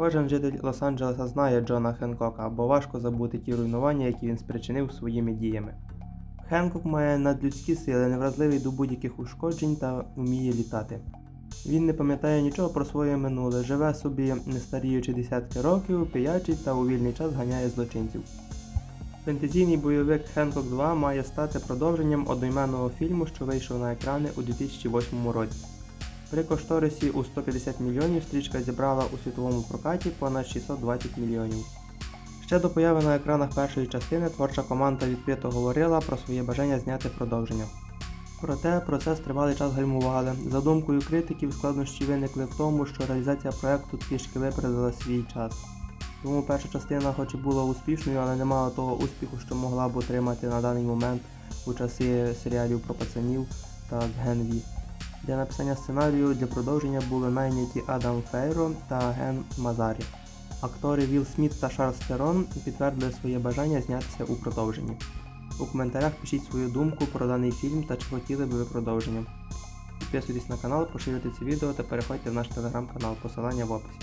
Кожен житель Лос-Анджелеса знає Джона Хенкока, бо важко забути ті руйнування, які він спричинив своїми діями. Хенкок має надлюдські сили, невразливий до будь-яких ушкоджень та вміє літати. Він не пам'ятає нічого про своє минуле, живе собі, не старіючи десятки років, пиячить та у вільний час ганяє злочинців. Фентезійний бойовик Хенкок 2 має стати продовженням одноіменного фільму, що вийшов на екрани у 2008 році. При кошторисі у 150 мільйонів стрічка зібрала у світовому прокаті понад 620 мільйонів. Ще до появи на екранах першої частини творча команда відкрито говорила про своє бажання зняти продовження. Проте процес тривалий час гальмували. За думкою критиків, складнощі виникли в тому, що реалізація проекту трішки випередила свій час. Тому перша частина, хоч і була успішною, але не мала того успіху, що могла б отримати на даний момент у часи серіалів про пацанів та Ген Ві. Для написання сценарію для продовження були найняті Адам Фейро та Ген Мазарі. Актори Вілл Сміт та Шарлз Терон підтвердили своє бажання знятися у продовженні. У коментарях пишіть свою думку про даний фільм та чи хотіли би ви продовження. Підписуйтесь на канал, поширюйте це відео та переходьте в наш телеграм-канал, посилання в описі.